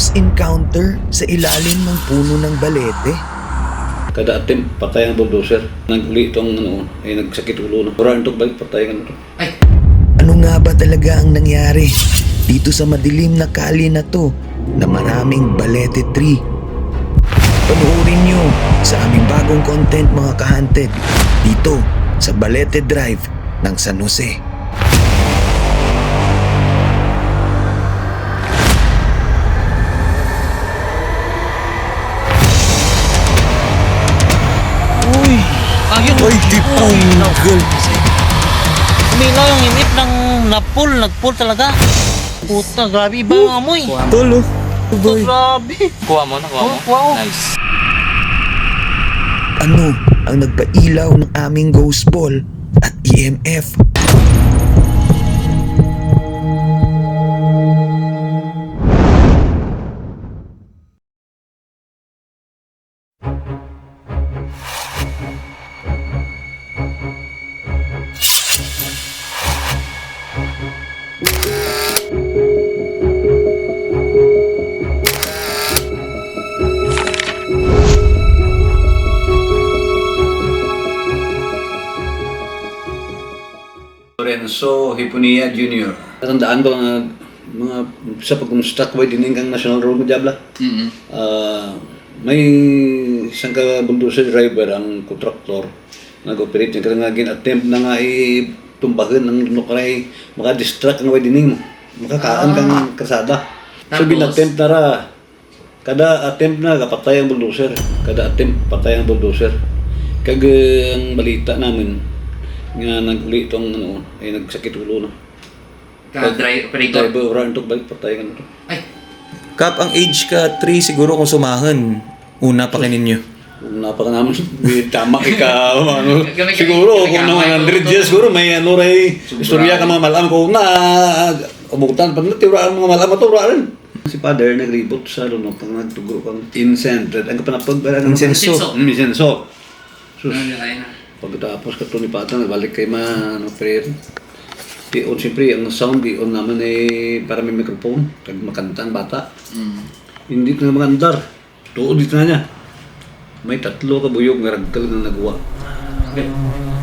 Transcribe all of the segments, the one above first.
close encounter sa ilalim ng puno ng balete. Kada attempt, patay ang bulldozer. Naguli itong ano, ay nagsakit ulo na. Pura antok balik, patay ang ano. Ay, Ano nga ba talaga ang nangyari dito sa madilim na kali na to na maraming balete tree? Panoorin nyo sa aming bagong content mga kahanted dito sa Balete Drive ng San Jose. Ayun. Ay, di punggal! Umilaw yung inip ng napul, nagpul talaga. Puta, grabe iba ang amoy. Tolo! Puta, grabe. Kuha mo na, kuha mo. Oh, kuha ko. Nice. Ano ang nagpailaw ng aming ghost ball at EMF? Lorenzo Hiponia Jr. Natandaan ko nga mga sa pag-construct by dining kang National Road Diabla. Mm-hmm. Ah, may isang ka bulldozer driver ang kontraktor nag-operate niya nga gin-attempt na nga itumbahin ang nukray maka-distract ang way dining mo makakaan kang kasada so Tapos? gin-attempt na ra kada attempt na kapatay ang bulldozer kada attempt patay ang bulldozer kag ang balita namin nga naguli itong ano ay nagsakit ulo na Ka-dry operator. driver ora antok balik patay kan to Ay, Kap, ang age ka 3 siguro kung sumahan. Una pa kaninyo. Kung napaka naman, di tama ikaw, ano, siguro, kung mga 100 years, siguro may ano ray, istorya ka mga malam ko na, umutan, pag natira ang mga malam, matura rin. Si father nagribot sa lunok, pag nagtugo kang incense, ang kapanapag, ang Insenso. Mm, Insenso. Sus, ano na pagkatapos ka to ni Pata, nagbalik kay ma, ano, prayer. Di on, siyempre, ang sound, di on naman eh, para may microphone, kag makanta ang bata. Mm. Hindi ko na magandar. Tuod dito na niya. May tatlo ka buyog nga ragkal na nagawa.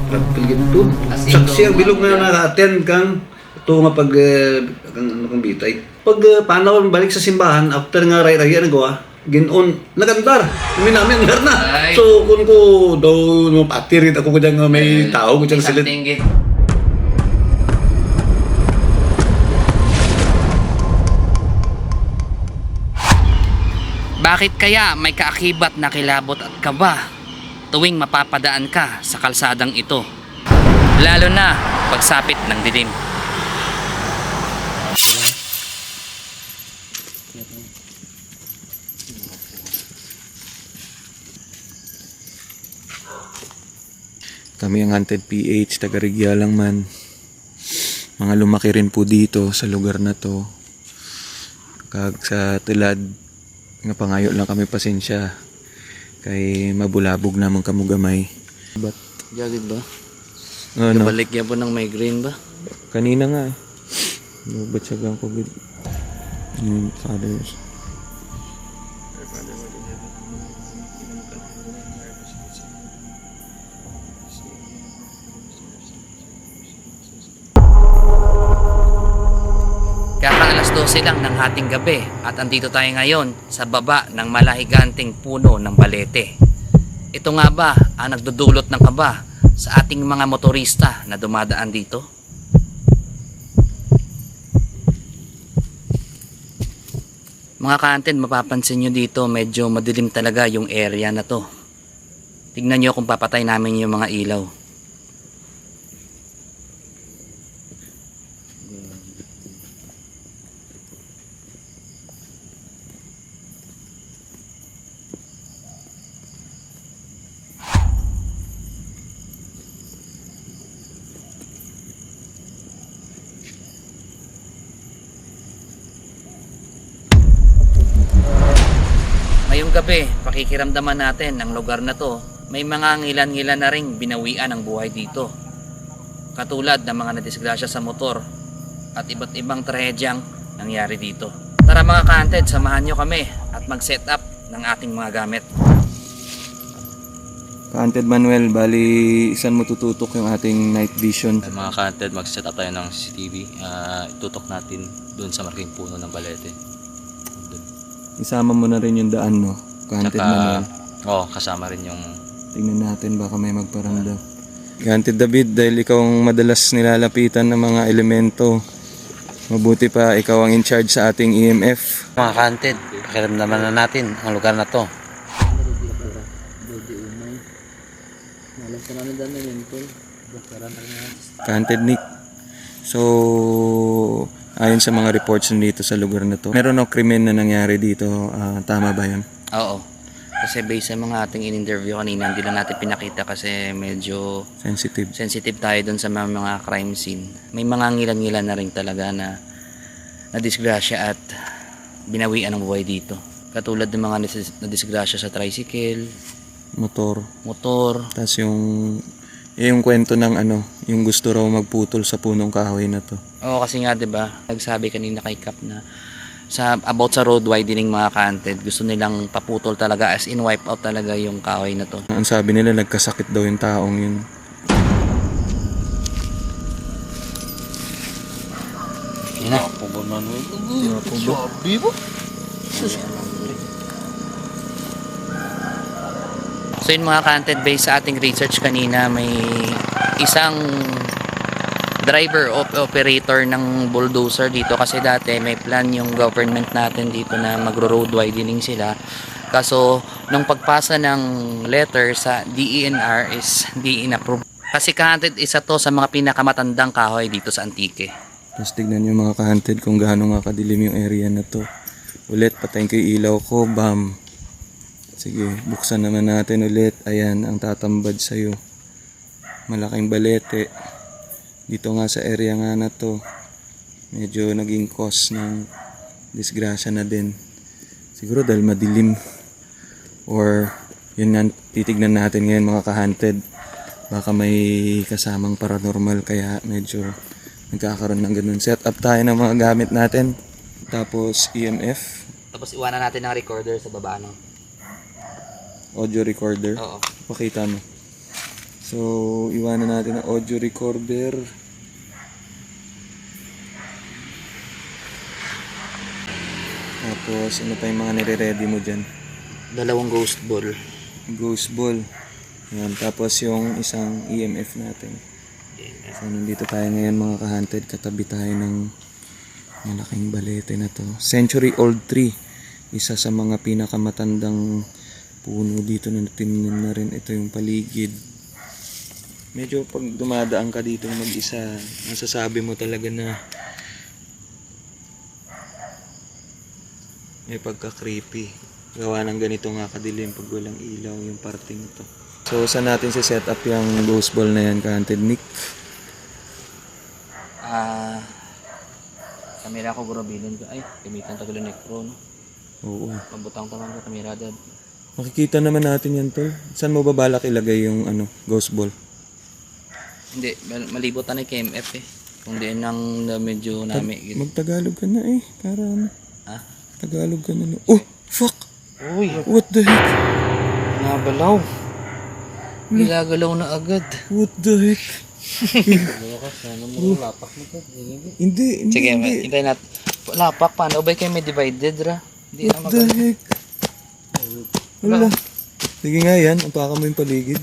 Ragkal gito. As in, Saksi ang bilog na naka-attend kang ito nga pag eh, kang ano kang bitay. Pag uh, paano balik sa simbahan after nga ray ray nagawa, ginon nagandar. Kami namin andar na. Ay. So kung ko daw no patirit ako ko nga may tao ko dyan git. Bakit kaya may kaakibat na kilabot at kaba tuwing mapapadaan ka sa kalsadang ito? Lalo na pagsapit ng dilim. Kami ang Hunted PH, taga Rigya lang man. Mga lumaki rin po dito sa lugar na to. Kag sa tilad, nga pangayo lang kami pasensya. Kay mabulabog naman kamugamay. But, Jagid ba? ano, Balik niya po ng migraine ba? kanina nga eh. Ba't siya gang COVID? Yung fathers. 12 lang ng hating gabi at andito tayo ngayon sa baba ng malahiganting puno ng balete. Ito nga ba ang nagdudulot ng kaba sa ating mga motorista na dumadaan dito? Mga kantin, mapapansin nyo dito medyo madilim talaga yung area na to. Tignan nyo kung papatay namin yung mga ilaw. Ngayong gabi, pakikiramdaman natin ang lugar na to. May mga ngilan-ngilan na ring binawian ang buhay dito. Katulad ng mga nadisgrasya sa motor at iba't ibang trahedyang nangyari dito. Tara mga kanted, samahan nyo kami at mag-set up ng ating mga gamit. Kaanted Manuel, bali isan mo tututok yung ating night vision. At mga kanted, mag-set up tayo ng CCTV. Ah, itutok natin doon sa marking puno ng balete. Isama mo na rin yung daan, no? Kaanted Manuel. oh, kasama rin yung Tingnan natin baka may magparamdam. Kaanted David, dahil ikaw ang madalas nilalapitan ng mga elemento, mabuti pa ikaw ang in charge sa ating EMF. Mga kanted, pakiramdaman na natin ang lugar na to. Kaanted Nick. So, ayon sa mga reports dito sa lugar na to, meron no krimen na nangyari dito. Ah, tama ba yun? Oo. Kasi based sa mga ating in-interview kanina, hindi lang natin pinakita kasi medyo Sensitive. sensitive tayo dun sa mga, mga crime scene. May mga ngilan-ngilan na rin talaga na na disgrasya at binawian ng buhay dito. Katulad ng mga nasis- na disgrasya sa tricycle, Motor. motor, Tapos yung yung kwento ng ano, yung gusto raw magputol sa punong kahoy na to. Oo, kasi nga 'di ba? Nagsabi kanina kay Cap na sa about sa road widening mga kanted, gusto nilang paputol talaga as in wipe out talaga yung kahoy na to. Ang sabi nila nagkasakit daw yung taong yun. Yan na. Pugo na Pugo. So yun mga content based sa ating research kanina may isang driver o operator ng bulldozer dito kasi dati may plan yung government natin dito na magro-road widening sila kaso nung pagpasa ng letter sa DENR is di inapprove kasi content isa to sa mga pinakamatandang kahoy dito sa Antique Tapos tignan nyo mga kahanted kung gaano nga kadilim yung area na to. Ulit, patayin ko ilaw ko, bam. Sige, buksan naman natin ulit. Ayan, ang tatambad sa'yo. Malaking balete. Dito nga sa area nga na to, medyo naging cause ng disgrasya na din. Siguro dahil madilim. Or, yun nga, titignan natin ngayon mga kahanted. Baka may kasamang paranormal kaya medyo nagkakaroon ng ganun. Set up tayo ng mga gamit natin. Tapos EMF, tapos iwanan natin ng recorder sa baba no? audio recorder. Oo. Pakita mo. So, iwanan natin ang audio recorder. Tapos, ano pa yung mga nire-ready mo dyan? dalawang ghost ball Ghost ball. Yan. Tapos yung isang EMF natin. So, nandito tayo ngayon mga ka-hunted. Katabi tayo ng malaking balete na to. Century old tree. Isa sa mga pinakamatandang puno dito na tinignan na rin. Ito yung paligid. Medyo pag dumadaan ka dito mag-isa, masasabi mo talaga na may pagka-creepy. Gawa ng ganito nga kadilim pag walang ilaw yung parting to. So, saan natin si set up yung ghost ball na yan, ka-hunted Nick? Ah, kamera ko bro bilin ko. Ay, gamitan tagal ng necro no. Oo. Pabutang taman ko kamera dad. Makikita naman natin yan, tol. Saan mo ba balak ilagay yung ano, ghost ball? Hindi, mal- malibot na kay MF eh. Kung di nang na medyo nami. Magtagalog ka na eh. Para ano, Ha? Tagalog ka na. no? Oh, fuck! Uy, What the heck? nabalaw. Gilagalaw na agad. What the heck? Hindi, hindi, Sige, hindi. hintay nat. Lapak, paano ba kayo may divided ra? Hindi na What the maganda. heck? Wala. Sige nga yan, apakan mo yung paligid.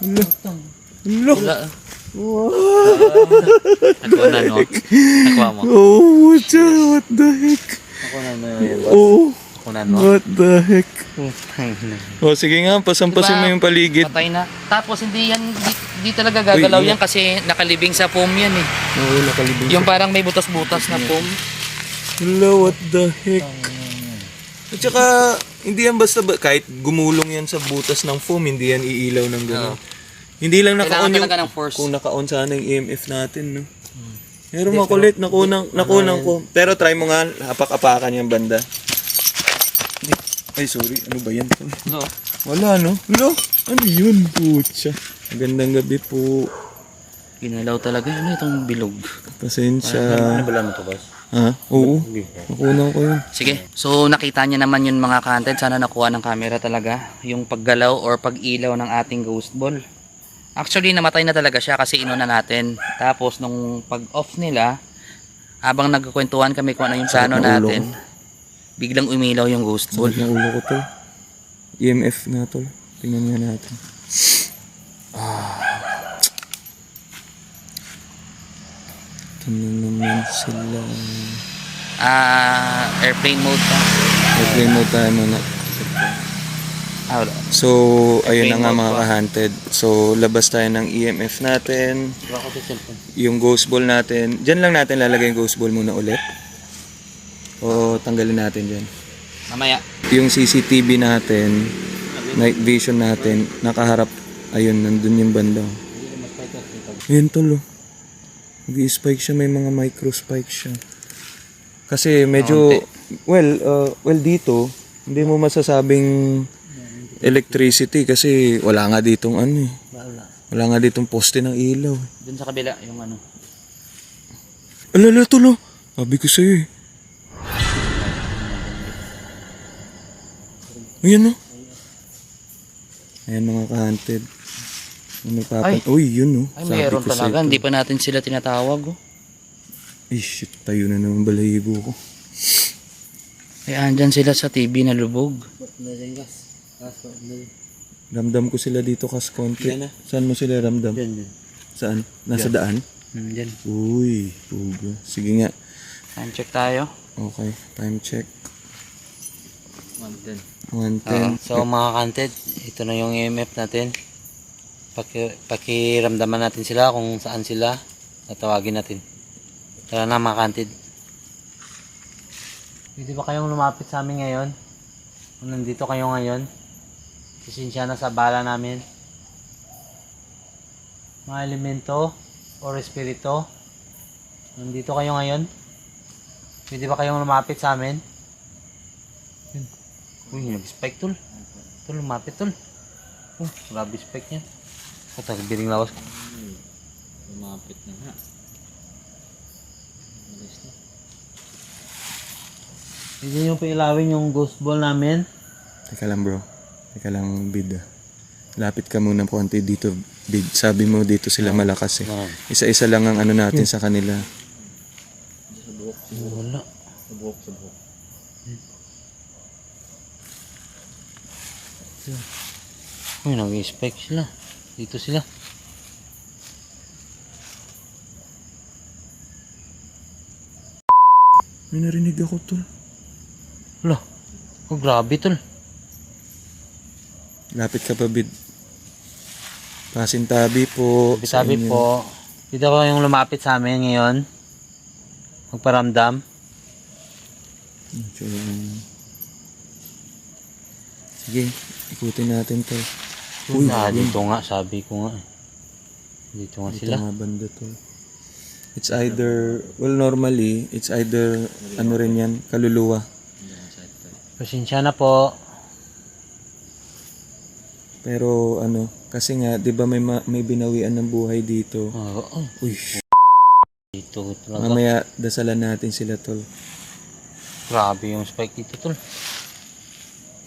Wala. Wala. Wala. Ako na no. Nakuha mo. Oh, what the heck? Ako na yan. Oh, Ako na no. what the heck? Oh, sige nga, pasampasin Diba? mo yung paligid. Patay na. Tapos hindi yan, di, di talaga gagalaw Uy, yan kasi nakalibing sa foam yan eh. Oo, nakalibing. Yung parang may butas-butas na foam. Wala, what the heck? At saka, hindi yan basta, ba, kahit gumulong yan sa butas ng foam, hindi yan iilaw ng gano'n. Hindi lang naka-on yung, ng force. kung naka-on sana yung EMF natin, no? Pero makulit, nakunang, nakunang ko. Pero try mo nga, hapak-apakan yung banda. Ay, sorry, ano ba yan? No. Wala, no? Wala, ano yun? Putya. Magandang gabi po. Ginalaw talaga. Ano itong bilog? Pasensya. Ano ba lang ito, boss? Ha? Oo. Nakuha ko yun. Sige. So nakita niya naman yun mga kanted. Sana nakuha ng camera talaga. Yung paggalaw or pag-ilaw ng ating ghost ball. Actually namatay na talaga siya kasi inuna natin. Tapos nung pag-off nila, habang nagkukwentuhan kami kung ano yung plano natin, biglang umilaw yung ghost ball. Sakit ng ulo ko to. EMF nga to. Tingnan nga natin. Ah. Ito na naman sila. Ah, airplane mode pa. Airplane mode tayo muna. So, ayun na nga mga ka-hunted. So, labas tayo ng EMF natin. Yung ghost ball natin. Diyan lang natin lalagay yung ghost ball muna ulit. O tanggalin natin dyan. Mamaya. Yung CCTV natin, night vision natin, nakaharap. Ayun, nandun yung banda. Ayun tol oh. Nag-spike siya, may mga micro spike siya. Kasi medyo, well, uh, well dito, hindi mo masasabing electricity kasi wala nga ditong ano eh. Wala. Wala nga ditong poste ng ilaw. Dun sa kabila, yung ano. Alala tulo. Sabi ko sa'yo eh. Ayan o. Ayan mga ka-hunted. Ano papan... Uy, yun o. Ay, mayroon talaga. Hindi pa natin sila tinatawag. Oh. Ay, shit. Tayo na naman balahibo ko. Ay, andyan sila sa TV na lubog. Ramdam ko sila dito kas konti. Saan mo sila ramdam? Yan, yan. Saan? Nasa daan? Hmm, yan. Uy, puga. Sige nga. Time check tayo. Okay, time check. 110. 110. So mga kanted, ito na yung EMF natin. Paki, pakiramdaman natin sila kung saan sila. Tatawagin natin. Tara na mga kanted. Pwede ba kayong lumapit sa amin ngayon? Kung nandito kayo ngayon? Pasensya na sa bala namin. Mga elemento o espiritu. Nandito kayo ngayon? Pwede ba kayong lumapit sa amin? Yun. Uy, nag-spike tol. Tol, lumapit tol. Oh, grabe spike niya. Ito, biring lawas ko. Lumapit na nga. Pwede nyo pailawin yung ghost ball namin. Teka lang bro. Teka lang bid ah. Lapit ka muna konti dito bid. Sabi mo dito sila malakas eh. Isa-isa lang ang ano natin sa kanila. Wala. Uy, nag-spike sila. Dito sila. May narinig ako tol. Wala. Oh, grabe tol. Lapit ka pa bid. Pasintabi po. sa inyo. po, dito ko yung lumapit sa amin ngayon. Magparamdam. Sige, ikutin natin to. Uy, ah, dito nga, sabi ko nga. Dito nga Dito sila. nga banda to. It's either, well normally, it's either, ano rin yan, kaluluwa. Pasensya na po. Pero ano, kasi nga, di ba may, ma- may binawian ng buhay dito. Oh, Uy, dito talaga. mamaya dasalan natin sila tol. Grabe yung spike dito tol.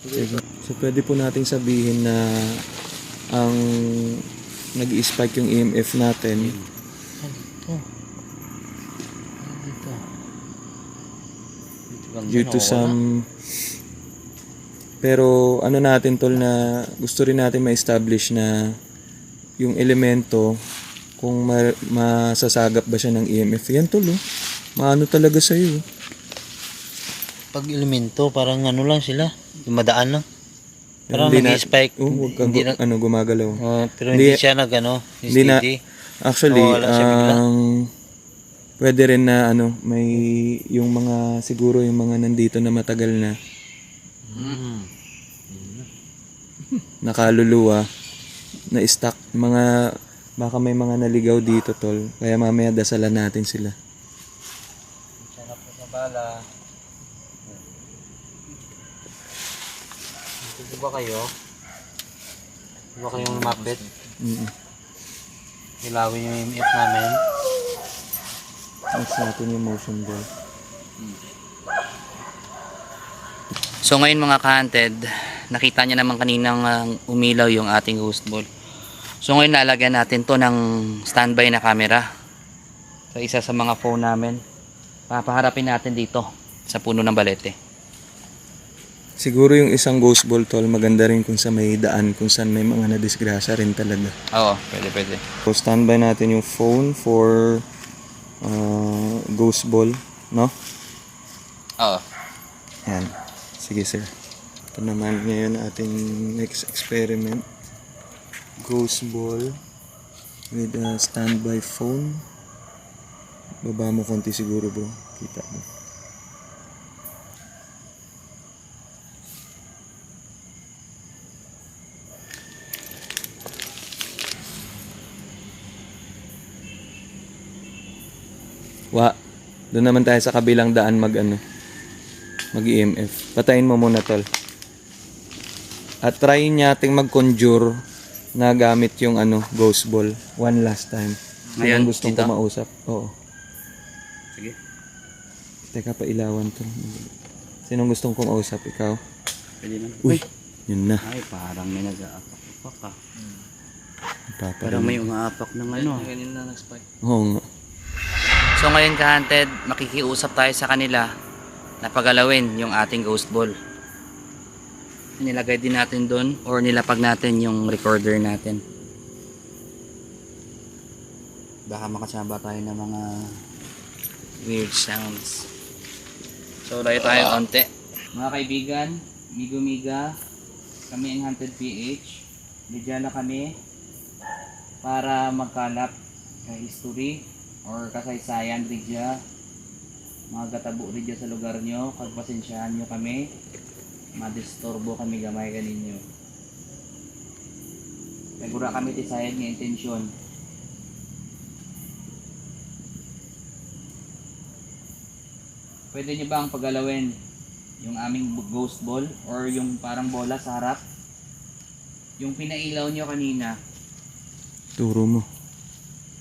Sige. So pwede po nating sabihin na ang nag-spike yung EMF natin Dito. Dito. Dito banda due to nawawala. some pero ano natin tol na gusto rin natin ma-establish na yung elemento kung ma- masasagap ba siya ng EMF yan tol oh. maano talaga sa'yo oh. Pag elemento, parang ano lang sila. Dumadaan lang. Parang Hindi na- nag-spike. oh, huwag kang hindi gu- na, ano gumagalaw oh, pero Hindi- hindi, siya nag ano, hindi na-. Actually, bigla. ang pwede rin na ano, may yung mga siguro yung mga nandito na matagal na nakaluluwa na stuck mga baka may mga naligaw dito tol kaya mamaya dasalan natin sila Siya na po sa bala. Dito ba kayo? Dito ba kayong lumapit? mm Ilawin yung MF namin. Next natin yung motion ball So ngayon mga ka-hunted, nakita niya naman kaninang ah, umilaw yung ating ghost ball. So ngayon lalagyan natin to ng standby na camera. Sa isa sa mga phone namin. Papaharapin natin dito sa puno ng balete. Siguro yung isang ghost ball tol, maganda rin kung sa may daan, kung saan may mga nadisgrasya rin talaga. Oo, pwede pwede. So standby natin yung phone for uh, ghost ball, no? Oo. Yan. Sige sir. Ito naman ngayon ating next experiment. Ghost ball with a standby phone. Baba mo konti siguro bro. Kita mo. Wa. Doon naman tayo sa kabilang daan mag ano mag EMF. Patayin mo muna tol. At try nating mag-conjure na gamit yung ano, ghost ball. One last time. Ngayon, ang gustong dito? kumausap? Oo. Sige. Teka, pailawan to. Sinong gustong kumausap? Ikaw? Pwede na. Uy! Yun na. Ay, parang may nag-aapak-apak ah. Papa. Parang may umaapak ng ano. Ganyan na nag-spike. Oo nga. So ngayon ka-hunted, makikiusap tayo sa kanila na pagalawin yung ating ghost ball. Nilagay din natin doon or nilapag natin yung recorder natin. Baka makasama tayo ng mga weird sounds. So layo tayo onte. Mga kaibigan, migo-miga, kami ang Hunted PH. Na kami para magkalap ng history or kasaysayan ridya mga gatabo ridya sa lugar nyo. Pagpasensyahan nyo kami. Madistorbo kami gamay kaninyo. Nagura kami ti sayad nga intensyon. Pwede nyo ba ang pagalawin? Yung aming ghost ball? Or yung parang bola sa harap? Yung pinailaw nyo kanina? Turo mo.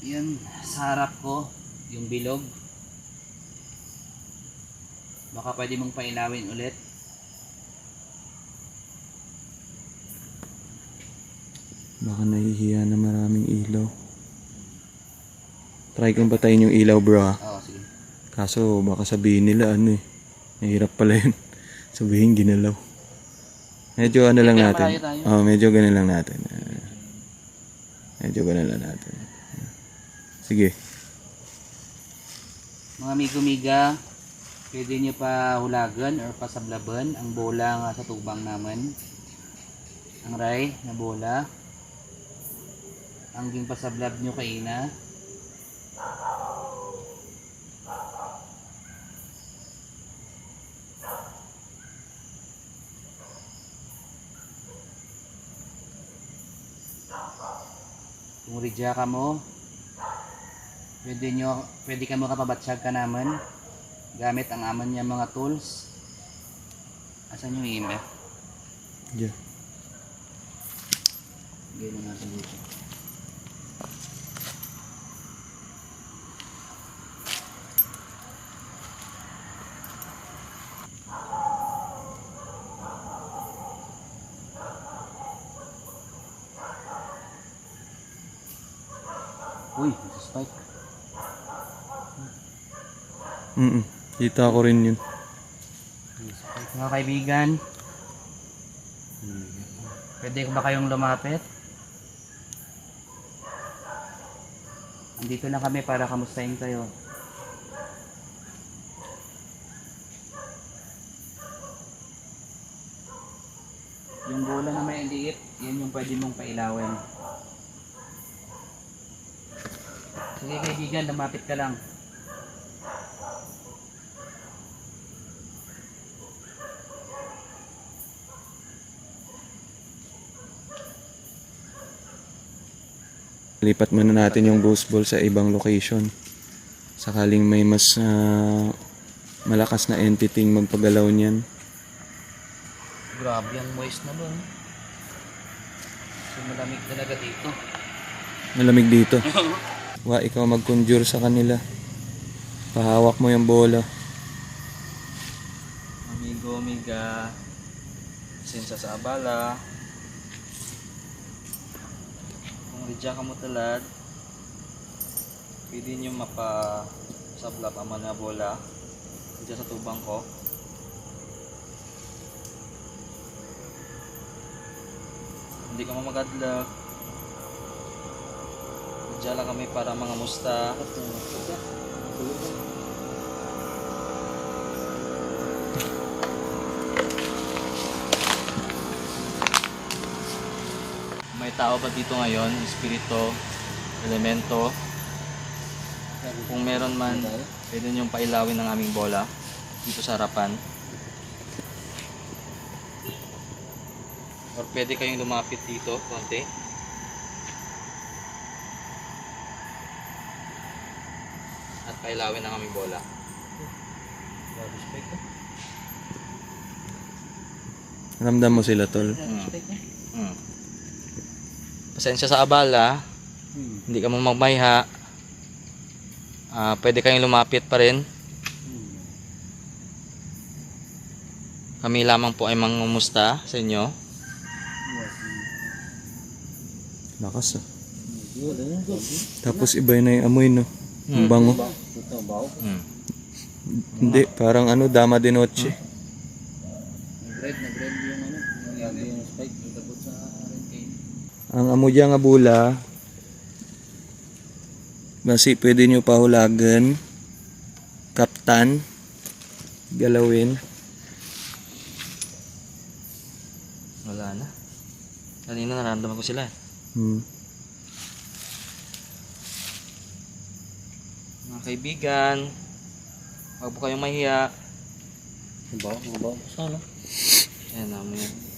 yun, sa harap ko, yung bilog. Baka pwede mong pailawin ulit. Baka nahihiya na maraming ilaw. Try kong patayin yung ilaw bro ha. Oo, sige. Kaso baka sabihin nila ano eh. Mahirap pala yun. Sabihin ginalaw. Medyo ano lang Kaya natin. malayo tayo. Oh, medyo ganun lang natin. Ah, medyo ganun lang natin. Sige. Mga migo-miga, pwede nyo pa hulagan or pasablaban ang bola nga sa tubang naman. Ang ray na bola. Ang ging pasablab nyo kaina. Kung ridya ka mo, pwede nyo, pwede ka mo kapabatsyag ka naman gamit ang aman niya mga tools. Asan yung EMF? Yeah. Gano'n natin dito. Uy, spike. Mm Kita ko rin yun. Mga kaibigan, pwede ko ba kayong lumapit? Andito na kami para kamustahin kayo. Yung bola na may liit, yan yung pwede mong pailawin. Sige kaibigan, lumapit ka lang. Lipat muna natin yung ghost ball sa ibang location. Sakaling may mas ah, malakas na entity magpagalaw niyan. Grabe ang moist na doon. So malamig talaga dito. Malamig dito. Wa, ikaw mag-conjure sa kanila. Pahawak mo yung bola. Omega. Sensa sa abala. Ridya ka mo pwede nyo mapa sablap ang mga bola dyan sa tubang ko. Hindi ka mamagadlag. Diyan lang kami para mga musta. May tao ba dito ngayon? Espiritu, elemento. Kung meron man, pwede niyong pailawin ng aming bola dito sa harapan. Or pwede kayong lumapit dito, konti. At pailawin ng aming bola. Ramdam mo sila, tol. Hmm. Pasensya sa abala. Hindi ka mo magmayha. Ah, pwede kayong lumapit pa rin. Kami lamang po ay mangumusta sa inyo. Lakas ah. Tapos iba na yung amoy, no? Ang bango. Hmm. Hindi, parang ano, dama de noche. Ang amo dyan nga bula, basi pwede nyo pahulagan, kaptan, galawin. Wala na. Kanina naramdaman ko sila. Hmm. Mga kaibigan, huwag po kayong mahiya. Mabaw, mabaw. Saan, no? Ayan, namin yan.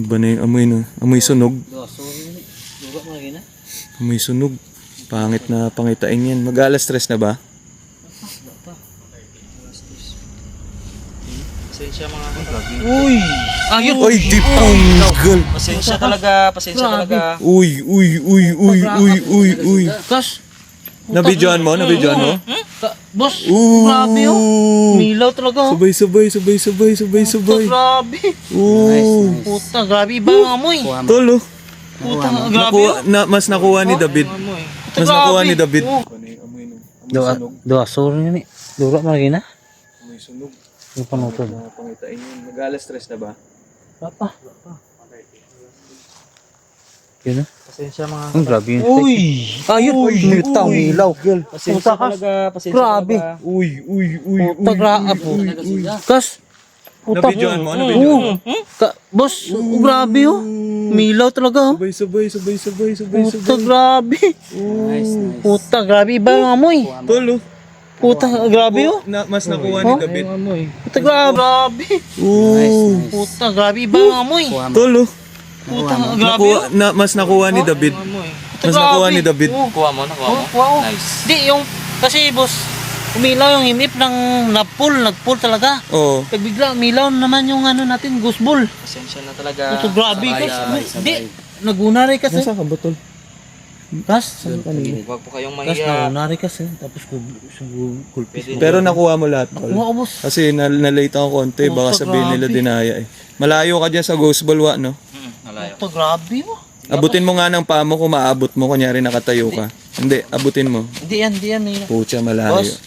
Iba na yung amoy, no? Amoy sunog. Amoy sunog. Pangit na pangitain yan. Mag-alas stress na ba? Pasensya mga Uy! Ayun! Ay, di panggal! Pasensya talaga, pasensya talaga. Uy, uy, uy, uy, uy, uy, uy. Kas! Nabidyoan mo? Nabidyoan mo? Ka, boss! Ooh. Grabe oh! Milaw talaga oh! Sabay, sabay, sabay, sabay, sabay, Puta, sabay. grabe! Oo. Puta, grabe! Iba ang amoy! Tolo. Puta, grabe Nakuha, oh! na, mas nakuha ni David. Ano? Puta, Mas nakuha ni grabe. David. Oh. Doa, doa, sorry ni. Lura mo lagi na. Amoy sunog. Yung panutod. Na pangitain yun. Mag-alas stress na ba? Papa. Yun ah. Pasensya mga Ang grabe yun. Uy! Ayun! Uy! Militaw, milaw. Pasensya Puta ka. talaga, pasensya Grabe. talaga. Uy, uy, uy, Puta, grabe. Kas! Puta. Nabidyoan mo? Nabidyoan mo? Ka, boss, oh, grabe oh. Milaw talaga oh. Sabay, sabay, sabay, sabay, sabay, Puta, grabe. Puta, grabe. Iba yung amoy. Tolo. Puta, grabe oh. Na, mas nakuha ni David. Puta, grabe. Grabe. Oo. Puta, grabe. Iba yung amoy. Tolo. Puta, grabe Nakuha, oh. na, mas nakuha ni David. Puta, Mas nakuha ni David. Oo. Kuha mo, nakuha mo. Wow. Nice. Di, yung, kasi boss, umilaw yung himip ng nag-pull, nag-pull talaga. Oo. Pag bigla, umilaw naman yung ano natin, ghost ball. Pasensya na talaga. Puto grabe Sabay, Di, nagunari kasi. Nasa ka ba, Tol? Kas, Huwag po kayong kas mahiya. nagunari kasi. Tapos kulpis. Pwede Pero nakuha mo lahat, Tol. Kuha ko boss. Kasi na, na-late ako konti, baka Puta, sabihin nila grabe. dinaya eh. Malayo ka dyan sa Ghost Balwa, no? Nalayo. Ito grabe mo. Abutin mo nga ng paa mo kung maabot mo, kunyari nakatayo ka. Hindi, abutin mo. Hindi yan, hindi yan. May... Pucha, malayo. Boss.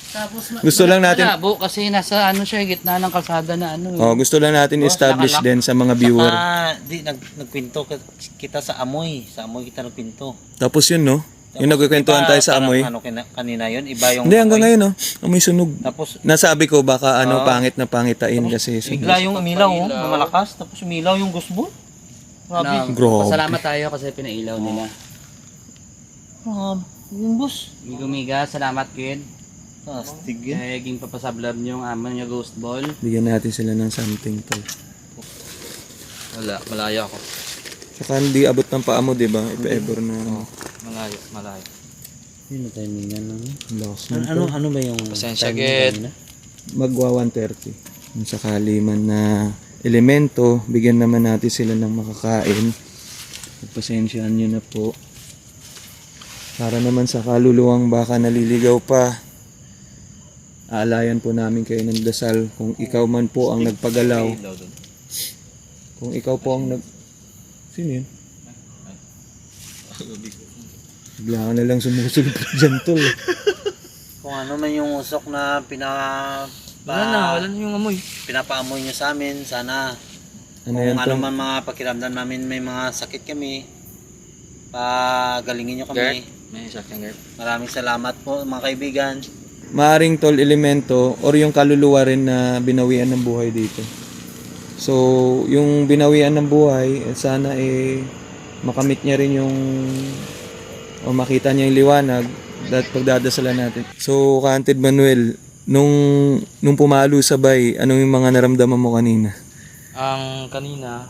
Gusto lang natin, Malabo kasi nasa ano siya, gitna ng kalsada na ano. eh. oh, gusto lang natin establish din sa mga viewer. Ah, di, nag, nagpinto ka- kita sa amoy. Sa amoy kita nagpinto. Tapos yun, no? Yung nagkikwentuhan tayo sa amoy. Ano, kina, kanina yun, iba yung Hindi, hanggang ngayon, no? Amoy sunog. Tapos, Nasabi ko, baka ano, pangit na pangitain kasi. sunog. bigla yung umilaw, oh, malakas. Tapos umilaw yung ball. Grabe. Na, Grabe. Pasalamat tayo kasi pinailaw nila. Grabe. Yung boss. Migo-miga, salamat kid. Astig yan. Kaya naging papasablab niyo yung amo niya ghost ball. Bigyan natin sila ng something, Tol. Wala, malayo ako. Saka hindi abot ng paa mo, di ba? If ever na ano. Malayo, malayo. Yun ang timing yan. Ano, Ang lakas ano, ano, ano ba yung Pasensya, timing Ged. kanina? Magwa 130. Kung sakali man na elemento, bigyan naman natin sila ng makakain. Pagpasensyaan nyo na po. Para naman sa kaluluwang baka naliligaw pa. aalayan po namin kayo ng dasal kung ikaw man po ang nagpagalaw. Kung ikaw po ang nag... Sino yun? Bigla ka na lang sumusulpot dyan tol. Kung ano man yung usok na pina... Wala na, wala na yung amoy. pinapaamoy nyo sa amin, sana Ano kung ano man mga pakiramdam namin may mga sakit kami, pagalingin nyo kami. May sakyan, Gert. Maraming salamat po mga kaibigan. Maaring tol elemento or yung kaluluwa rin na binawian ng buhay dito. So, yung binawian ng buhay, eh, sana eh makamit niya rin yung o makita niya yung liwanag at pagdadasalan natin. So, Kantid Manuel, nung nung pumalo sabay, anong yung mga naramdaman mo kanina? Ang kanina,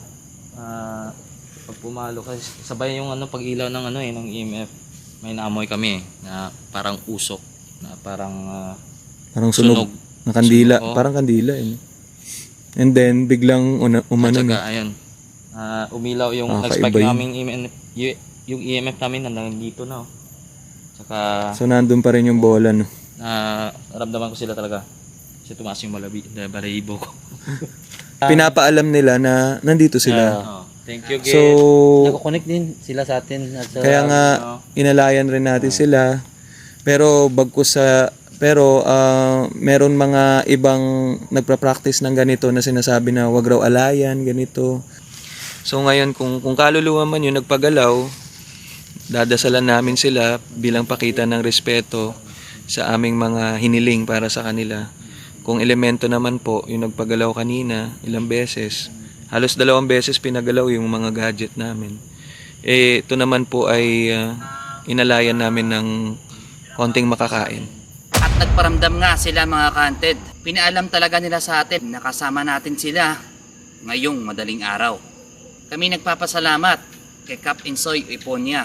ah, pag pumalo kasi sabay yung ano pag-ilaw ng ano eh ng EMF. May naamoy kami eh, na parang usok na parang ah, Parang sunog, Sunog. na kandila, Sunog, oh. parang kandila eh. And then biglang una, umano na. ayun. ah, umilaw yung Ah, nag-spike namin EMF, yung EMF namin na nandito na. Oh. Saka So nandun pa rin yung bola no. Na naramdaman ko sila talaga. Kasi tumaas yung malabi, na balahibo ko. Pinapaalam nila na nandito sila. Oh, thank you, So, Gert. Nagko-connect din sila sa atin. At sa, kaya nga inalayan rin natin sila. Pero bagkus sa pero ah, meron mga ibang nagpa-practice ng ganito na sinasabi na wag raw alayan, ganito. So ngayon kung kung kaluluwa man yung nagpagalaw, dadasalan namin sila bilang pakita ng respeto sa aming mga hiniling para sa kanila. Kung elemento naman po, yung nagpagalaw kanina, ilang beses, halos dalawang beses pinagalaw yung mga gadget namin. Eh, ito naman po ay ah, inalayan namin ng konting makakain. At nagparamdam nga sila mga kanted. Pinaalam talaga nila sa atin na kasama natin sila ngayong madaling araw. Kami nagpapasalamat kay Cap Insoy Iponya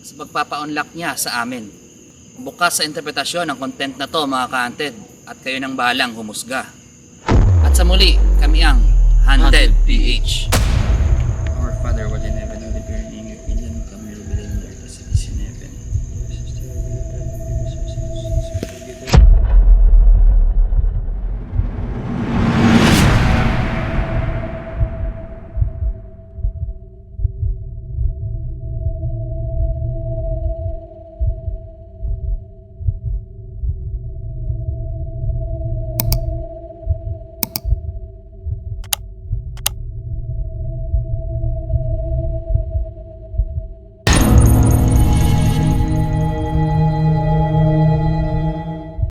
sa pagpapa-unlock niya sa amin. Bukas sa interpretasyon ng content na to mga kanted at kayo nang bahalang humusga. At sa muli, kami ang Handed PH. Our Father, what in heaven,